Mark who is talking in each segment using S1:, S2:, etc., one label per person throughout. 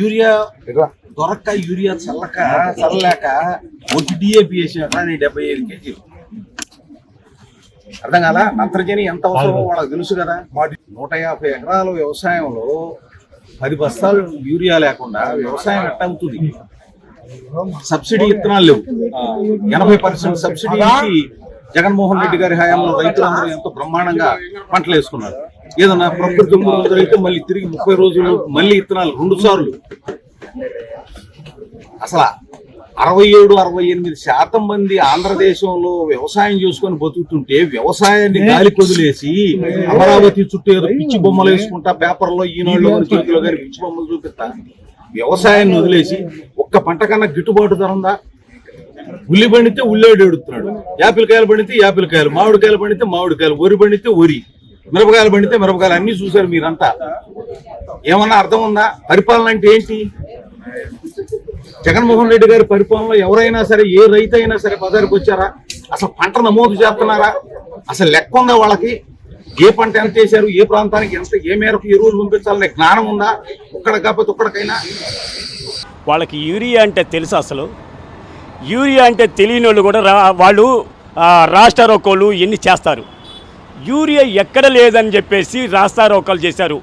S1: Urea దొరక్క urea చల్లక చల్లలేక. ఒట్టి DAP వేసిన నేను డెబ్బై ఐదు కేజీలు. అర్థం కాలా నత్రజని ఎంత అవసరమో వాళ్ళకి తెలుసు కదా. వాటి నూట యాభై ఎకరాల వ్యవసాయంలో పది బస్తాలు యూరియా లేకుండా వ్యవసాయం ఎట్ట అవుతుంది? సబ్సిడీ విత్తనాలు లేవు. ఎనభై పర్సెంట్ సబ్సిడీ ఇచ్చి జగన్మోహన్ రెడ్డి గారి హయాంలో రైతులందరూ ఎంతో బ్రహ్మాండంగా పంటలు వేసుకున్నారు. ఏదన్నా ప్రకృతి మూడు రోజులు అయితే మళ్ళీ తిరిగి ముప్పై రోజులు మళ్ళీ విత్తనాలు రెండు సార్లు. అసలు అరవై ఏడు అరవై ఎనిమిది శాతం మంది ఆంధ్రదేశంలో వ్యవసాయం చేసుకొని బతుకుతుంటే వ్యవసాయాన్ని గాలి కొదిలేసి అమరావతి చుట్టూ ఏదో పిచ్చి బొమ్మలు వేసుకుంటా పేపర్లో ఈనాడులో చేతిలో కానీ పిచ్చి బొమ్మలు చూపిస్తా. వ్యవసాయాన్ని వదిలేసి ఒక్క పంట కన్నా గిట్టుబాటు ధర ఉందా? ఉల్లి పండితే ఉల్లేడు ఎడుతున్నాడు యాపిల్ కాయలు పండితే యాపిల్ కాయలు మామిడికాయలు పండితే మామిడికాయలు వరి పండితే వరి. మిరపకాయలు పండితే మిరపకాయలు అన్ని చూశారు మీరంతా. ఏమన్నా అర్థం ఉందా? పరిపాలన అంటే ఏంటి? జగన్మోహన్ రెడ్డి గారి పరిపాలనలో ఎవరైనా సరే ఏ రైతు అయినా సరే బజారుకు వచ్చారా? అసలు పంట నమోదు చేస్తున్నారా? అసలు లెక్క ఉందా వాళ్ళకి? ఏ పంట ఎంత చేశారు? ఏ ప్రాంతానికి ఎంత ఏ మేరకు ఎరువులు పంపించాలనే జ్ఞానం ఉందా? ఒక్కడ కాకపోతే ఒక్కడికైనా?
S2: వాళ్ళకి యూరియా అంటే తెలుసు అసలు. యూరియా అంటే తెలియని వాళ్ళు కూడా రా వాళ్ళు రాష్ట్ర రాష్ట్రారోకోలు ఎన్ని చేస్తారు. యూరియా ఎక్కడ లేదని చెప్పేసి రాస్తారోకాలు చేశారు.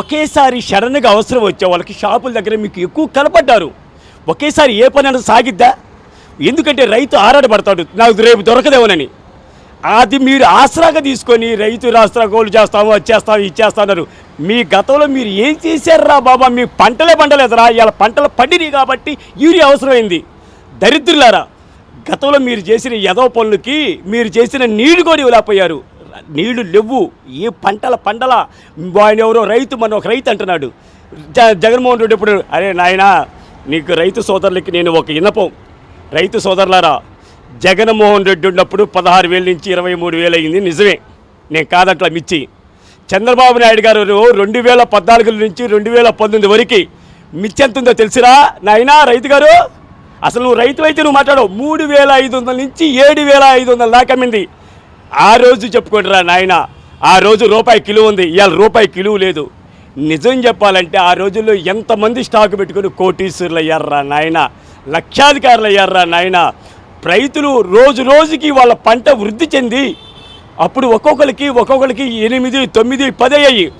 S2: ఒకేసారి సడన్గా అవసరం వచ్చే వాళ్ళకి షాపుల దగ్గర మీకు ఎక్కువ కనపడ్డారు. ఒకేసారి ఏ పని అనేది సాగిద్దా? ఎందుకంటే రైతు ఆరాటపడతాడు. నాకు రేపు దొరకదేమోనని. అది మీరు ఆసరాగా తీసుకొని రైతు రాస్తా గోలు చేస్తాము వచ్చేస్తాము చేస్తున్నారు మీ గతంలో మీరు ఏం చేశారా బాబా? మీ పంటలే పండలేదురా. ఇలా పంటలు పండినాయి కాబట్టి యూరియా అవసరమైంది. దరిద్రులారా గతంలో మీరు చేసిన యదవ పనులకి మీరు చేసిన నీళ్ళు కూడా ఇవ్వలేకపోయారు. నీళ్ళు లేవు. ఏ పంటల పంటల ఆయన ఎవరో రైతు మన ఒక రైతు అంటున్నాడు. జ- జగన్మోహన్ రెడ్డి ఇప్పుడు అరే నాయనా నీకు రైతు సోదరులకి నేను ఒక ఇనపం రైతు సోదరులారా జగన్మోహన్ రెడ్డి ఉన్నప్పుడు పదహారు వేల నుంచి ఇరవై మూడు వేలు అయింది నిజమే. నేను కాదట్లా మిచ్చి. చంద్రబాబు నాయుడు గారు రెండు వేల పద్నాలుగు నుంచి రెండు వేల పంతొమ్మిది వరకు మిచ్చి ఎంత ఉందో తెలుసురా? నాయనా రైతు గారు అసలు నువ్వు రైతు అయితే నువ్వు మాట్లాడవు. మూడు వేల ఐదు వందల నుంచి ఏడు వేల ఐదు వందల దాకా మింది ఆ రోజు చెప్పుకోండిరా నాయన? ఆ రోజు రూపాయి కిలో ఉంది. ఇవాళ రూపాయి కిలో లేదు. నిజం చెప్పాలంటే ఆ రోజుల్లో ఎంతమంది స్టాక్ పెట్టుకుని కోటీశ్వర్లు అయ్యారా నాయన? లక్షాధికారులు అయ్యారా నాయన? రైతులు రోజు రోజుకి వాళ్ళ పంట వృద్ధి చెంది అప్పుడు ఒక్కొక్కరికి ఒక్కొక్కరికి ఎనిమిది తొమ్మిది పది అయ్యాయి.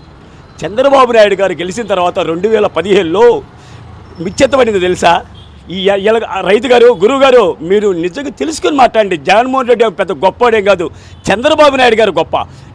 S2: చంద్రబాబు నాయుడు గారు గెలిచిన తర్వాత రెండు వేల పదిహేనులో మిచ్చెత్తబడింది తెలుసా? ఈ రైతు గారు గురువు గారు మీరు నిజంగా తెలుసుకుని మాట్లాడండి. జగన్మోహన్ రెడ్డి పెద్ద గొప్పవాడేం కాదు. చంద్రబాబు నాయుడు గారు గొప్ప.